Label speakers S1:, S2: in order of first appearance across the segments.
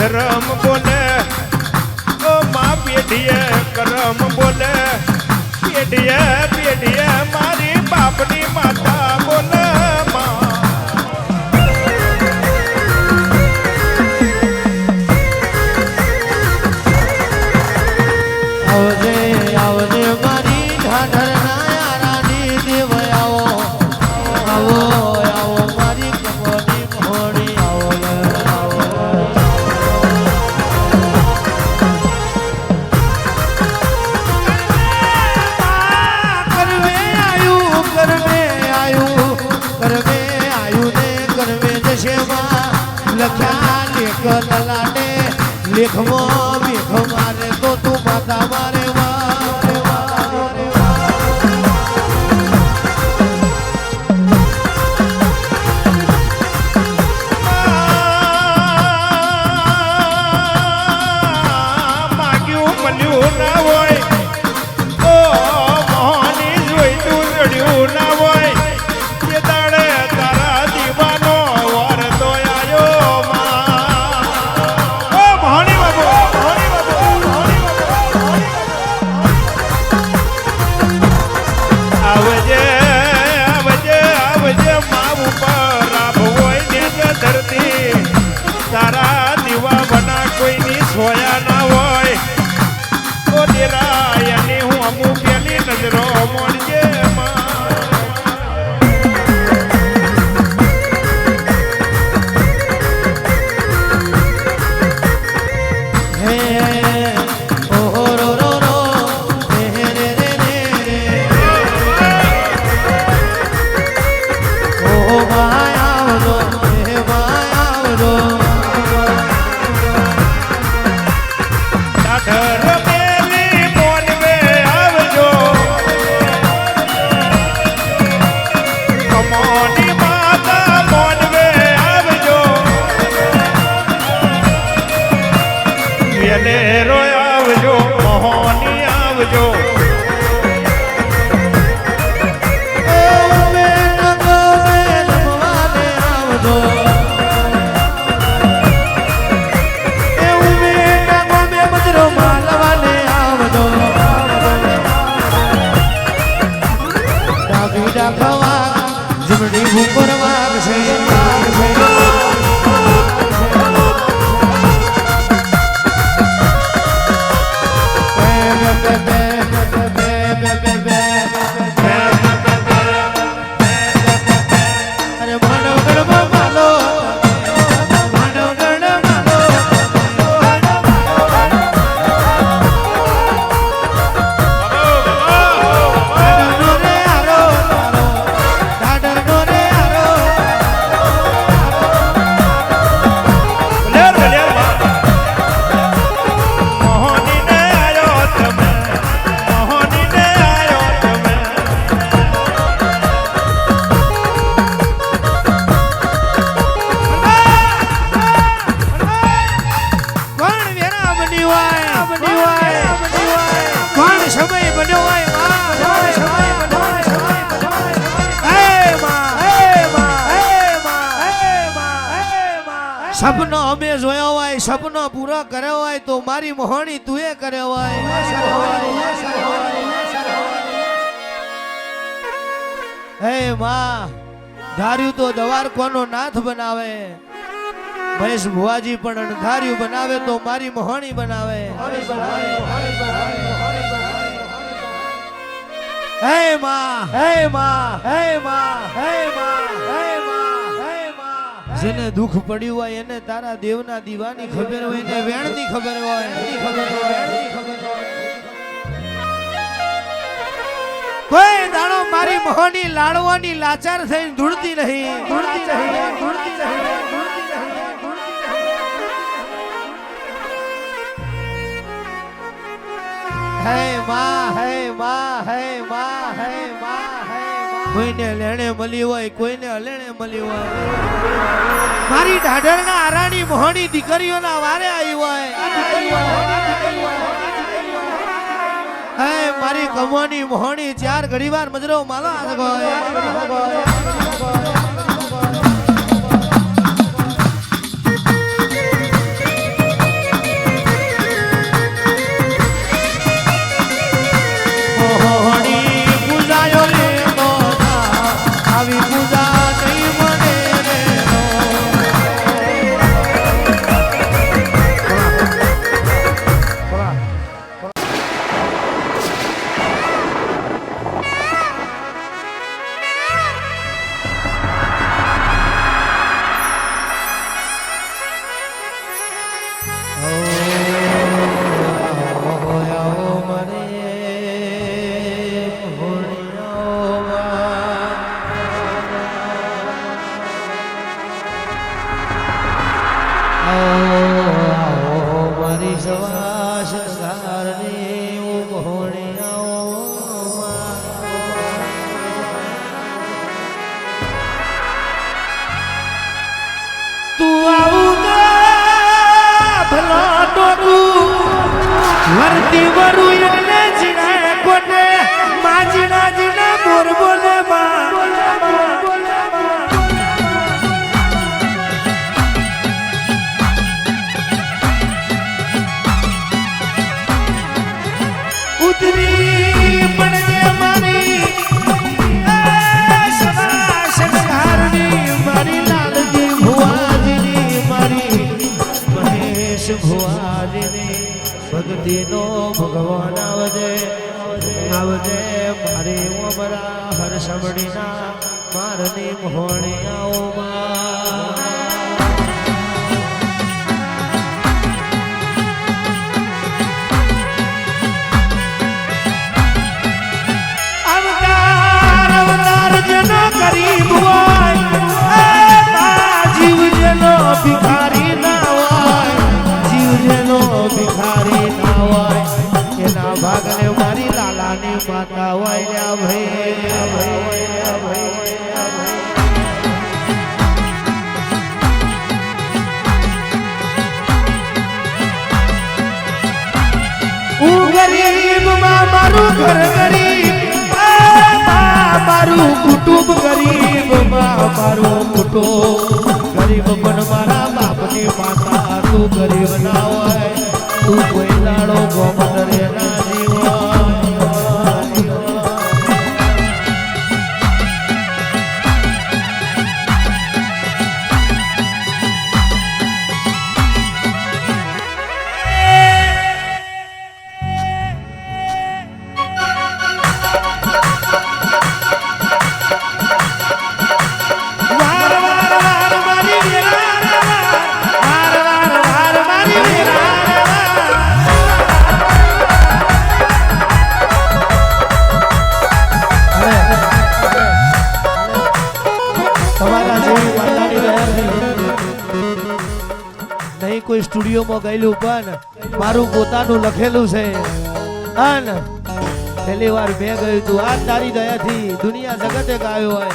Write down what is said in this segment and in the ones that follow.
S1: કરમ બોલે ઓ માં પેઢીએ કરમ બોલે પેઢીએ
S2: Come on. vem સપનો અમે જોયા હોય, સપનો પૂરા કર્યો હોય તો મારી મોહણી તુએ કર્યો હોય. હે માં, ધાર્યું તો દવાર કોનો નાથ બનાવે. મહેશ ભુવાજી પણ અણધાર્યું બનાવે તો મારી મોહણી બનાવે. હે માં હે માં હે માં હે માં, હે જેને દુઃખ પડ્યું હોય એને તારા દેવના દીવાની ખબર હોય એને વેણની ખબર હોય. ખબર હોય એની કોઈ દાણો મારી મોહની લાડવાની લાચાર થઈને ધૂળતી રહી ધૂળતી રહી ધૂળતી રહી હે માં હે માં હે માં હે માં. કોઈને લેણે મળી હોય, કોઈને અલેણે મળી હોય. મારી ઢાઢરના આરાણી મોહણી દીકરીઓના વારે આવી હોય. મારી કમવાની મોહણી ચાર ઘડી વાર મજરો માલો હોય આવી પૂજા વરતી વરું એટલે જીણા કોટે ભક્તિનો ભગવાન આવજે આવજે. મારે ઉમરા હરસમડીના મારની મોહણી ભિખારી ના હોય. જીવ જેનો ભિખારી લાલાની વાયા ભાઈ ગરીબ મારું ઘર ગરીબ. મારું કુટુંબ ગરીબ મારું કુટુંબ. ગરીબ પણ મારા બાપની માતા તું ગરીબ ના નહીં કોઈ સ્ટુડિયોમાં ગયેલું, પણ મારું પોતાનું લખેલું છે. અન પહેલી વાર મેં ગયું તું. આ તારી દયાથી દુનિયા જગતે ગાયો હોય.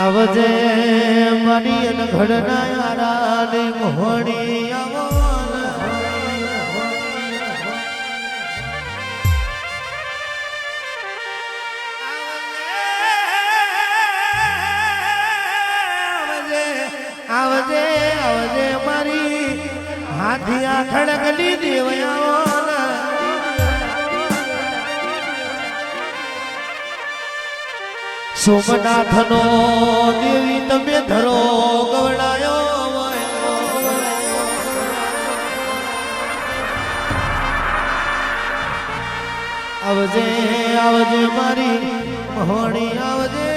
S2: આવજે મણી ઘડના યારા મોહણી આવો. આવજે આવજે મારી. હાથિયા ખડકલી દેવયા સોમનાથનો દેવી તમે ધરો, ગવડાયો આવજે આવજે મારી, મહોણી, આવજે.